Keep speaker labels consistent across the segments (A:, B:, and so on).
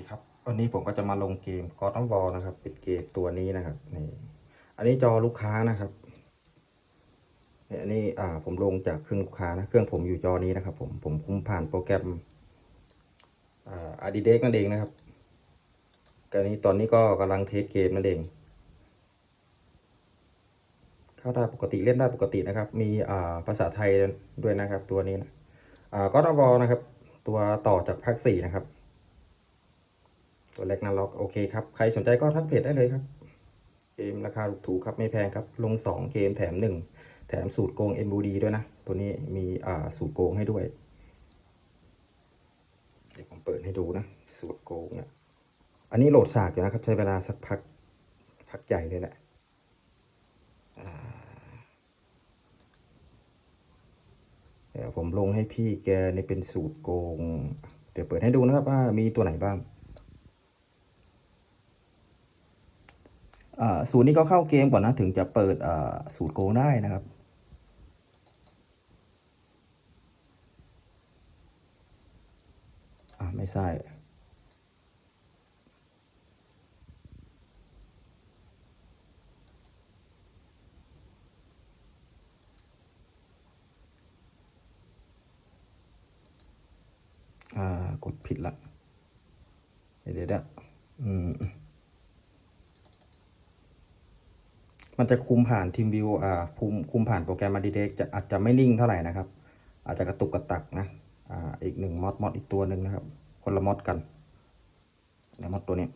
A: ดีครับ วันนี้ผมก็จะมาลงเกม God of War นะครับ เป็นเกมตัวนี้นะครับนี่อันนี้จอลูกค้านะครับเนี่ยอันนี้อ่าผมลงจากเครื่องลูกค้านะเครื่องผมอยู่จอนี้นะครับ ผมผมคุมผ่านโปรแกรมอ่า Adidas นั่นเองนะครับกรณีตอนนี้ก็กำลังเทสเกมนั่นเอง เข้าได้ปกติเล่นได้ปกตินะครับ มีอ่าภาษาไทยด้วยนะครับ ตัวนี้นะอ่า God of War นะครับ ตัวต่อจากภาคสี่นะครับ ตัวเล็กนาล็อกโอเคครับ ใครสนใจก็ทักเพจได้เลยครับ เกมราคาถูกครับไม่แพงครับ ลง 2 เกมแถม 1 แถมสูตรโกง MBD ด้วยนะ ตัวนี้มีอ่าสูตรโกงให้ด้วย เดี๋ยวผมเปิดให้ดูนะ สูตรโกงเนะอันนี้โหลดสากอยู่นะครับ ใช้เวลาสักพักพักใหญ่เลยแหละเดี๋ยวผมลงให้พี่แกนี่เป็นสูตรโกง เดี๋ยวเปิดให้ดูนะครับว่ามีตัวไหนบ้าง อ่า สูตรนี้ก็เข้าเกมก่อนนะถึงจะเปิดอ่าสูตรโกงได้นะครับอ่าไม่ใช่อ่ากดผิดละ เดี๋ยวเดี๋ยวเดี๋ยวอืม มันจะคุมผ่านทีมวิวอ่าคุมคุมผ่านโปรแกรม Adidas จะอาจจะไม่นิ่งเท่าไหร่นะครับ อาจจะกระตุกกระตักนะอ่าอีกหนึ่งมอดมอดอีกตัวหนึ่งนะครับ คนละมอดกันในมอดตัวนี้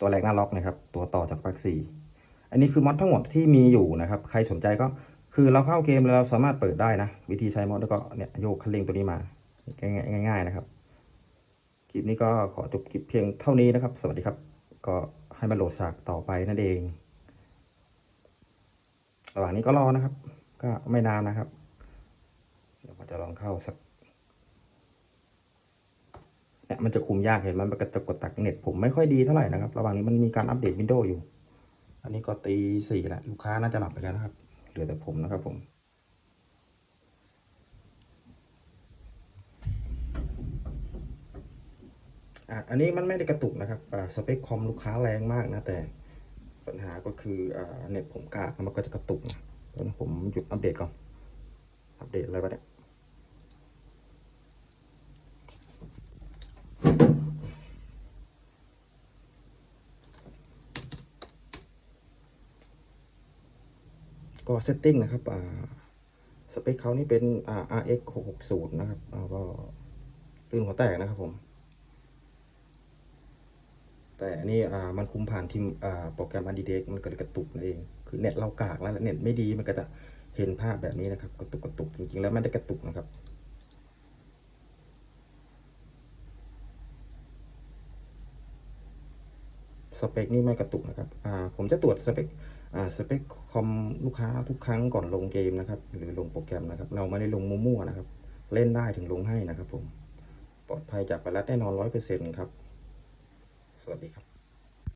A: ตัวแรกหน้าล็อกนะครับ ตัวต่อจากภาคสี่อันนี้คือมอดทั้งหมดที่มีอยู่นะครับ ใครสนใจก็คือเราเข้าเกมแล้วเราสามารถเปิดได้นะ วิธีใช้มอดแล้วก็เนี่ยโยกคันเร่งตัวนี้มาง่ายง่ายๆนะครับคลิปนี้ก็ขอจบคลิปเพียงเท่านี้นะครับ สวัสดีครับ ก็ ให้มาโหลดฉากต่อไปนั่นเองระหว่างนี้ก็รอนะครับ ก็ไม่นานนะครับ เดี๋ยวผมจะลองเข้าสักเนี่ยมันจะคุมยากเห็นมันกระตุกกระตักเน็ตผมไม่ค่อยดีเท่าไหร่นะครับ ระหว่างนี้มันมีการอัปเดตวินโดว์อยู่ อันนี้ก็ตีสี่แล้วลูกค้าน่าจะหลับไปแล้วนะครับ เหลือแต่ผมนะครับผม อะอันนี้มันไม่ได้กระตุกนะครับอ่าสเปคคอมลูกค้าแรงมากนะแต่ปัญหาก็คืออ่าเน็ตผมกากมันก็จะกระตุกนะผมหยุดอัปเดตก่อน อัปเดตอะไรวะเนี่ยก็เซตติ้งนะครับสเปคเขานี่เป็น RX 660 นะครับอ่าก็ลื่นหัวแตกนะครับผม แต่อันนี้อ่ามันคุมผ่านทีมอ่าโปรแกรม Adidas มันก็เลยกระตุกนั่นเอง คือเน็ตเรากากแล้วเน็ตไม่ดีมันก็จะเห็นภาพแบบนี้นะครับ กระตุกกระตุกจริงๆแล้วไม่ได้กระตุกนะครับสเปคนี่ไม่กระตุกนะครับ อ่า ผมจะตรวจสเปค อ่า สเปคคอมลูกค้าทุกครั้งก่อนลงเกมนะครับ หรือลงโปรแกรมนะครับ เราไม่ได้ลงมั่วๆนะครับ เล่นได้ถึงลงให้นะครับผม ปลอดภัยจากไวรัสแน่นอนร้อยเปอร์เซ็นต์ครับ วัสดีครับ